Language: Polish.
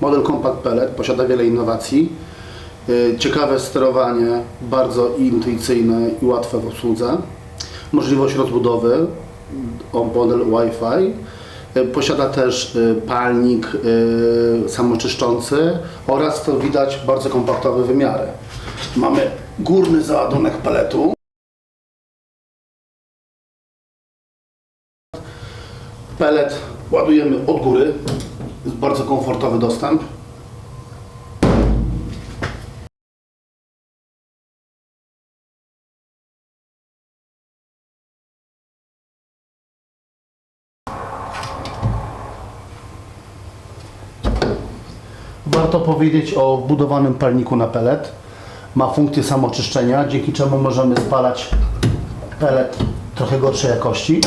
Model Compact Pellet posiada wiele innowacji. Y, Ciekawe sterowanie, bardzo intuicyjne i łatwe w obsłudze. Możliwość rozbudowy o model Wi-Fi. Y, Posiada też y, palnik samoczyszczący oraz, co widać, bardzo kompaktowe wymiary. Mamy górny załadunek peletu. Pelet ładujemy od góry. Bardzo komfortowy dostęp. Warto powiedzieć o wbudowanym palniku na pelet. Ma funkcję samoczyszczenia, dzięki czemu możemy spalać pelet trochę gorszej jakości.